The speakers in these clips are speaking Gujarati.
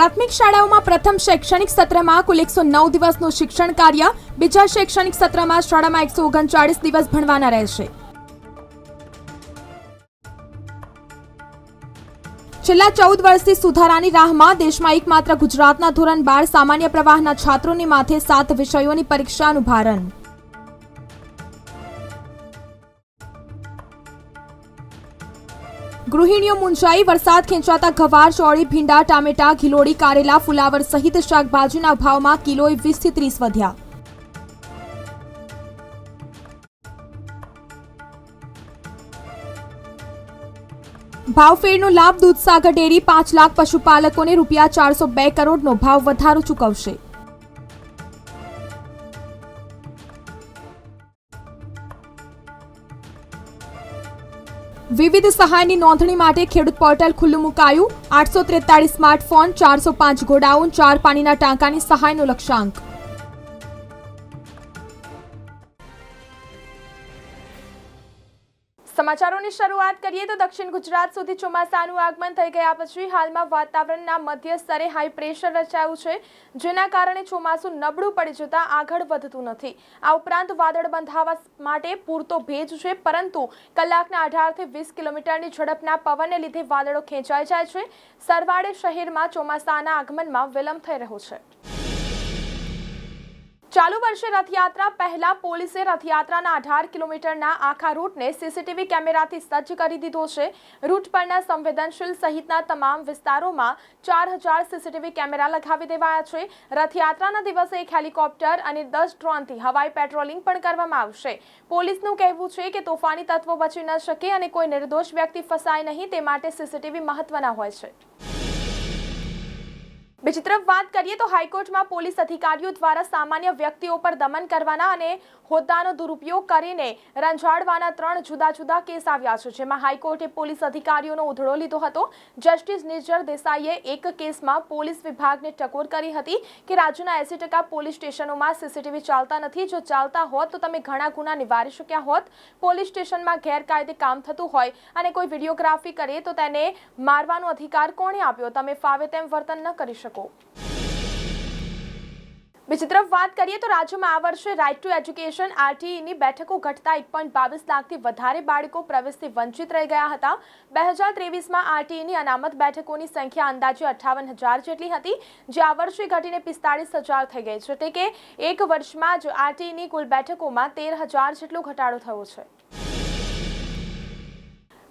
પ્રાથમિક શાળાઓમાં પ્રથમ શૈક્ષણિક સત્રમાં કુલ એકસો નવ દિવસનું શિક્ષણ કાર્ય, બીજા શૈક્ષણિક સત્રમાં શાળામાં એકસો ઓગણચાળીસ દિવસ ભણવાના રહેશે. છેલ્લા ચૌદ વર્ષથી સુધારાની રાહમાં દેશમાં એકમાત્ર ગુજરાતના ધોરણ બાર સામાન્ય પ્રવાહના છાત્રોની માથે સાત વિષયોની પરીક્ષાનું ભારણ. ગૃહિણીઓ મૂંઝાઈ, વરસાદ ખેંચાતા ગવાર ચોળી, ભીંડા, ટામેટા, ઘીલોડી, કારેલા, ફુલાવર સહિત શાકભાજીના ભાવમાં કિલોએ વીસથી ત્રીસ વધ્યા. ભાવફેરનો લાભ દૂધસાગર ડેરી પાંચ લાખ પશુપાલકોને રૂપિયા ચારસો બે કરોડનો ભાવ વધારો ચૂકવશે. વિવિધ સહાયની નોંધણી માટે ખેડૂત પોર્ટલ ખુલ્લું મુકાયું. આઠસો ત્રેતાળીસ સ્માર્ટફોન, ચારસો પાંચ ગોડાઉન, ચાર પાણીના ટાંકાની સહાયનો લક્ષ્યાંક. સમાચારોની શરૂઆત કરીએ તો દક્ષિણ ગુજરાત સુધી ચોમાસાનું આગમન થઈ ગયા પછી હાલમાં વાતાવરણના મધ્ય સ્તરે હાઈ પ્રેશર રચાયું છે, જેના કારણે ચોમાસું નબળું પડી જતાં આગળ વધતું નથી. આ ઉપરાંત વાદળ બંધાવા માટે પૂરતો ભેજ છે, પરંતુ કલાકના અઢારથી વીસ કિલોમીટરની ઝડપના પવનને લીધે વાદળો ખેંચાઈ જાય છે. સરવાડે શહેરમાં ચોમાસાના આગમનમાં વિલંબ થઈ રહ્યો છે. ચાલુ વર્ષે રથયાત્રા, પહેલા પોલીસે રથયાત્રાના અઢાર કિલોમીટરના આખા રૂટને સીસીટીવી કેમેરાથી સજ્જ કરી દીધો છે. રૂટ પરના સંવેદનશીલ સહિતના તમામ વિસ્તારોમાં ચાર હજાર સીસીટીવી કેમેરા લગાવી દેવાયા છે. રથયાત્રાના દિવસે એક હેલિકોપ્ટર અને દસ ડ્રોનથી હવાઈ પેટ્રોલિંગ પણ કરવામાં આવશે. પોલીસનું કહેવું છે કે તોફાની તત્વો બચી ન શકે અને કોઈ નિર્દોષ વ્યક્તિ ફસાય નહીં, તે માટે સીસીટીવી મહત્વના હોય છે. બીજી તરફ વાત કરીએ તો હાઈકોર્ટમાં પોલીસ અધિકારીઓ દ્વારા સામાન્ય વ્યક્તિઓ પર દમન કરવાના અને હોદ્દાનો દુરુપયોગ કરીને રંજાડવાના ત્રણ જુદા જુદા કેસ આવ્યા છે, જેમાં હાઈકોર્ટે પોલીસ અધિકારીઓનો ઉધડો લીધો હતો. જસ્ટિસ નિર્જર દેસાઈએ એક કેસમાં પોલીસ વિભાગને ટકોર કરી હતી કે રાજ્યના એસી ટકા પોલીસ સ્ટેશનોમાં સીસીટીવી ચાલતા નથી. જો ચાલતા હોત, તો તમે ઘણા ગુના નિવારી શક્યા હોત. પોલીસ સ્ટેશનમાં ગેરકાયદે કામ થતું હોય અને કોઈ વિડીયોગ્રાફી કરે તો તેને મારવાનો અધિકાર કોણે આપ્યો? તમે ફાવે તેમ વર્તન ન કરી શકો. બીજી તરફ વાત કરીએ તો રાજ્યમાં આ વર્ષે રાઇટ ટુ એજ્યુકેશન આરટીઈની બેઠકો ઘટતા એક પોઈન્ટ બાવીસ લાખથી વધારે બાળકો પ્રવેશથી વંચિત રહી ગયા હતા. બે હજાર ત્રેવીસમાં આરટીઈની અનામત બેઠકોની સંખ્યા અંદાજે અઠ્ઠાવન હજાર જેટલી હતી, જે આ વર્ષે ઘટીને પિસ્તાળીસ હજાર થઈ ગઈ છે. એટલે કે એક વર્ષમાં જ આરટીઈની કુલ બેઠકોમાં તેર હજાર જેટલો ઘટાડો થયો છે.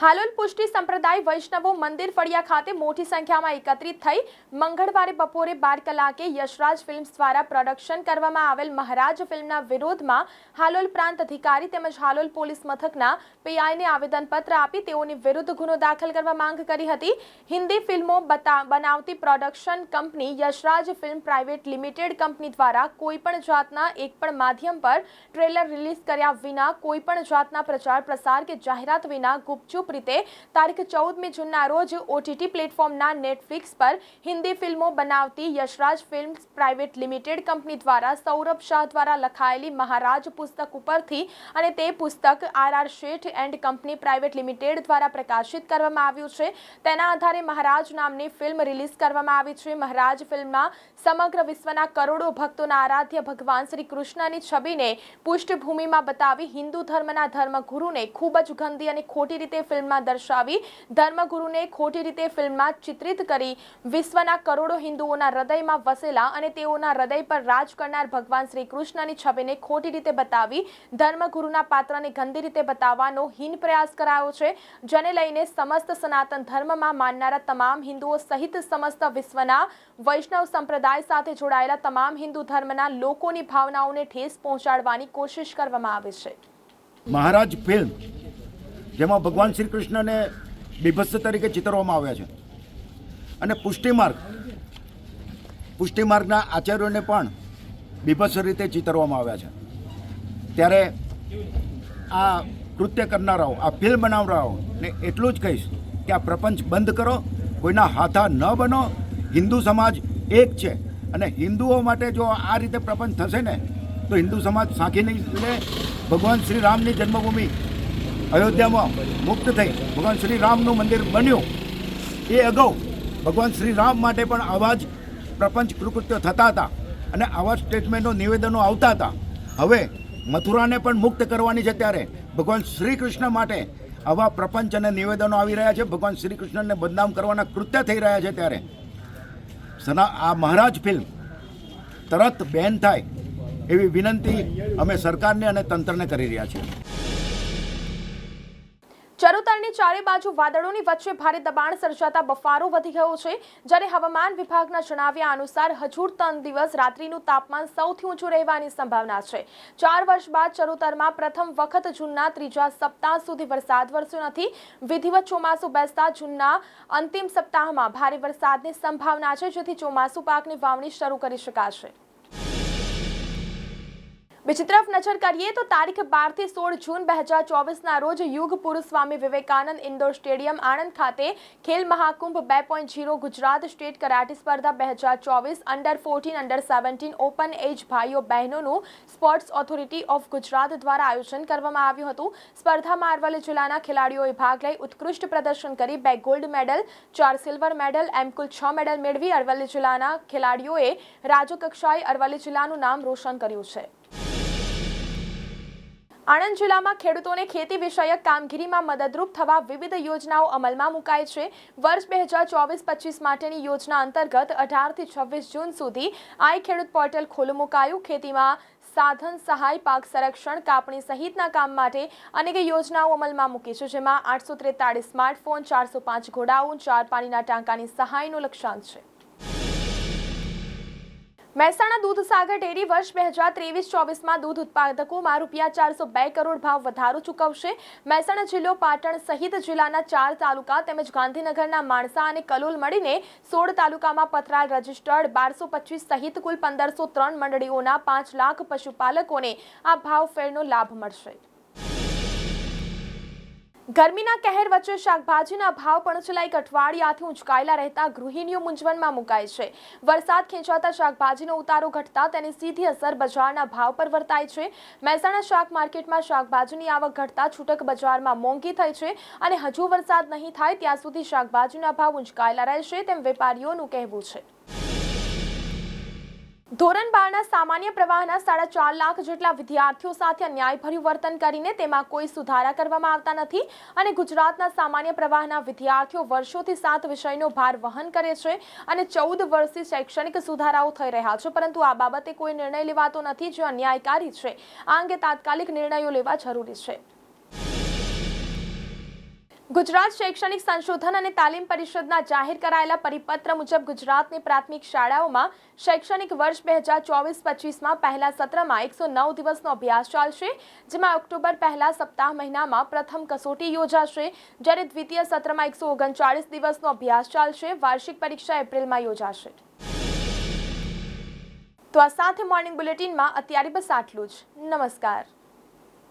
હાલોલ પુષ્ટિ સંપ્રદાય વૈષ્ણવો મંદિર ફળિયા ખાતે મોટી સંખ્યામાં એકત્રિત થઈ મંગળવારે બપોરે બાર કલાકે યશરાજ ફિલ્મ્સ દ્વારા પ્રોડક્શન કરવામાં આવેલ મહારાજ ફિલ્મના વિરોધમાં હાલોલ પ્રાંત અધિકારી તેમજ હાલોલ પોલીસ મથકના પીઆઈને આવેદનપત્ર આપી તેઓની વિરુદ્ધ ગુનો દાખલ કરવા માંગ કરી હતી. હિન્દી ફિલ્મો બનાવતી production company Yashraj film private limited company દ્વારા કોઈપણ જાતના એક પણ માધ્યમ પર ટ્રેલર રિલીઝ કર્યા વિના, કોઈપણ જાતના પ્રચાર પ્રસાર કે જાહેરાત વિના ગુપચુપ રીતે તારીખ ચૌદમી જૂનના રોજ ઓટીટી પ્લેટફોર્મના નેટફ્લિક્સ પર હિન્દી ફિલ્મો બનાવતી Yashraj films private limited company દ્વારા સૌરભ શાહ દ્વારા લખાયેલી મહારાજ પુસ્તક ઉપરથી અને તે પુસ્તક R R Sheth and company private limited દ્વારા પ્રકાશિત કરવામાં આવ્યું છે તેના આધારે મહારાજ નામની ફિલ્મ રિલીઝ કરવામાં આવી છે મહારાજ ફિલ્મમાં સમગ્ર વિશ્વના કરોડો ભક્તોના આરાધ્ય ભગવાન શ્રી કૃષ્ણની છબીને પૃષ્ઠભૂમિમાં બતાવી હિન્દુ ધર્મના ધર્મગુરુને ખૂબ જ ગંદી અને ખોટી રીતે ફિલ્મમાં દર્શાવી ધર્મગુરુને ખોટી રીતે ફિલ્મમાં ચિત્રિત કરી વિશ્વના કરોડો હિન્દુઓના હૃદયમાં વસેલા અને તેઓના હૃદય પર રાજ કરનાર ભગવાન શ્રી કૃષ્ણની છબીને ખોટી રીતે બતાવી ધર્મગુરુના પાત્રને ગંદી રીતે બતાવવાનો હીન પ્રયાસ કરાયો છે, જેને લઈને સમસ્ત સનાતન ધર્મમાં માનનારા તમામ હિન્દુઓ સહિત સમસ્ત વિશ્વના વૈષ્ણવ સંપ્રદાય સાથે જોડાયેલા તમામ હિન્દુ ધર્મના લોકોની ભાવનાઓને ઠેસ પહોંચાડવાની કોશિશ કરવામાં આવે છે. મહારાજ ફિલ્મ જેમાં ભગવાન શ્રી કૃષ્ણને બીભત્સ તરીકે ચિતરવામાં આવ્યા છે. અને પુષ્ટિમાર્ગ પુષ્ટિ માર્ગના આચાર્યોને પણ બીભત્સ રીતે ચિતરવામાં આવ્યા છે. ત્યારે આ કૃત્ય કરનારાઓ, આ ફિલ્મ બનાવનારાઓને એટલું જ કહીશ કે આ પ્રપંચ બંધ કરો, કોઈના હાથા ન બનો, હિન્દુ સમાજ એક છે. અને હિન્દુઓ માટે જો આ રીતે પ્રપંચ થશે ને, તો હિન્દુ સમાજ સાખી નહીં લે, ભગવાન શ્રી રામની જન્મભૂમિ અયોધ્યામાં મુક્ત થઈ ભગવાન શ્રી રામનું મંદિર બન્યું. એ અગાઉ ભગવાન શ્રી રામ માટે પણ આવા જ પ્રપંચ કૃકૃત્ય થતા હતા અને આવા સ્ટેટમેન્ટો નિવેદનો આવતા હતા. હવે મથુરાને પણ મુક્ત કરવાની છે ત્યારે ભગવાન શ્રી કૃષ્ણ માટે આવા પ્રપંચ અને નિવેદનો આવી રહ્યા છે. ભગવાન શ્રી કૃષ્ણને બદનામ કરવાના કૃત્ય થઈ રહ્યા છે ત્યારે. સના આ મહારાજ ફિલ્મ તરત બેન થાય એવી વિનંતી અમે સરકારને અને તંત્રને કરી રહ્યા છીએ. ચરોતરની ચારે બાજુ વાદળોની વચ્ચે ભારે દબાણ સર્જાતા બફારો વધી ગયો છે. જ્યારે હવામાન વિભાગના જણાવ્યા અનુસાર હજુ ત્રણ દિવસ રાત્રિનું તાપમાન સૌથી ઊંચું રહેવાની સંભાવના છે. ચાર વર્ષ બાદ ચરોતરમાં પ્રથમ વખત જૂનના ત્રીજા સપ્તાહ સુધી વરસાદ વરસ્યો નથી. વિધિવત ચોમાસું બેસતા જૂનના અંતિમ સપ્તાહમાં ભારે વરસાદની સંભાવના છે, જેથી ચોમાસુ પાકની વાવણી શરૂ કરી શકાશે. બીજી તરફ નજર કરીએ તો તારીખ બારથી સોળ જૂન બે હજાર ચોવીસના રોજ યુગ પુરુષ સ્વામી વિવેકાનંદ ઇન્ડોર સ્ટેડિયમ આણંદ ખાતે ખેલ મહાકુંભ બે point zero Gujarat state karate સ્પર્ધા બે હજાર ચોવીસ under fourteen under seventeen open age ભાઈઓ બહેનોનું સ્પોર્ટ્સ ઓથોરિટી ઓફ ગુજરાત દ્વારા આયોજન કરવામાં આવ્યું હતું. સ્પર્ધામાં અરવલ્લી જિલ્લાના ખેલાડીઓએ ભાગ લઈ ઉત્કૃષ્ટ પ્રદર્શન કરી. બે ગોલ્ડ મેડલ ચાર સિલ્વર મેડલ એમ કુલ છ મેડલ મેળવી અરવલ્લી જિલ્લાના ખેલાડીઓએ રાજ્ય કક્ષાએ અરવલ્લી જિલ્લાનું નામ રોશન કર્યું છે. આણંદ જિલ્લામાં ખેડૂતોને ખેતી વિષયક કામગીરીમાં મદદરૂપ થવા વિવિધ યોજનાઓ અમલમાં મુકાય છે. વર્ષ બે હજાર ચોવીસ પચીસ માટેની યોજના અંતર્ગત અઢારથી છવ્વીસ જૂન સુધી આઈ ખેડૂત પોર્ટલ ખુલ્લું મુકાયું. ખેતીમાં સાધન સહાય, પાક સંરક્ષણ, કાપણી સહિતના કામ માટે અનેક યોજનાઓ અમલમાં મૂકી છે, જેમાં આઠસો ત્રેતાળીસ સ્માર્ટફોન, ચારસો પાંચ ગોડાઉન ચાર પાણીના ટાંકાની સહાયનો લક્ષ્યાંક છે. મહેસાણા દૂધસાગર ડેરી વર્ષ બે હજાર ત્રેવીસ ચોવીસમાં દૂધ ઉત્પાદકોમાં રૂપિયા ચારસો બે કરોડ ભાવ વધારો ચૂકવશે. મહેસાણા જિલ્લો પાટણ સહિત જિલ્લાના ચાર તાલુકા તેમજ ગાંધીનગરના માણસા અને કલોલ મળીને સોળ તાલુકામાં પથરાલ રજીસ્ટર્ડ, બારસો પચીસ સહિત કુલ પંદરસો ત્રણ મંડળીઓના પાંચ લાખ પશુપાલકોને આ ભાવ ફેરનો લાભ મળશે. ગરમીના કહેર વચ્ચે શાકભાજીના ભાવ પણ છેલ્લા એક અઠવાડિયાથી ઉંચકાયેલા રહેતા ગૃહિણીઓ મૂંઝવણમાં મુકાય છે. વરસાદ ખેંચાતા શાકભાજીનો ઉતારો ઘટતા તેની સીધી અસર બજારના ભાવ પર વર્તાય છે. મહેસાણા શાક માર્કેટમાં શાકભાજીની આવક ઘટતા છૂટક બજારમાં મોંઘી થઈ છે અને હજુ વરસાદ નહીં થાય ત્યાં સુધી શાકભાજીના ભાવ ઉંચકાયેલા રહેશે તેમ વેપારીઓનું કહેવું છે. ધોરણ બારના સામાન્ય પ્રવાહના સાડા ચાર લાખ જેટલા વિદ્યાર્થીઓ સાથે અન્યાયભર્યું વર્તન કરીને તેમાં કોઈ સુધારા કરવામાં આવતા નથી અને ગુજરાતના સામાન્ય પ્રવાહના વિદ્યાર્થીઓ વર્ષોથી સાત વિષયનો ભાર વહન કરે છે અને ચૌદ વર્ષથી શૈક્ષણિક સુધારાઓ થઈ રહ્યા છે. પરંતુ આ બાબતે કોઈ નિર્ણય લેવાતો નથી, જે અન્યાયકારી છે. આ અંગે તાત્કાલિક નિર્ણયો લેવા જરૂરી છે. ગુજરાત શૈક્ષણિક સંશોધન અને તાલીમ પરિષદના જાહેર કરાયેલા પરિપત્ર મુજબ ગુજરાતની પ્રાથમિક શાળાઓમાં શૈક્ષણિક વર્ષ બે હજાર ચોવીસ પચીસમાં પહેલા સત્રમાં એકસો નવ દિવસનો અભ્યાસ ચાલશે, જેમાં ઓક્ટોબર પહેલા સપ્તાહ મહિનામાં પ્રથમ કસોટી યોજાશે, જ્યારે દ્વિતીય સત્રમાં એકસો ઓગણચાળીસ દિવસનો અભ્યાસ ચાલશે, વાર્ષિક પરીક્ષા એપ્રિલમાં યોજાશે. તો આ સાથે મોર્નિંગ બુલેટિનમાં અત્યારે બસ આટલું જ. નમસ્કાર.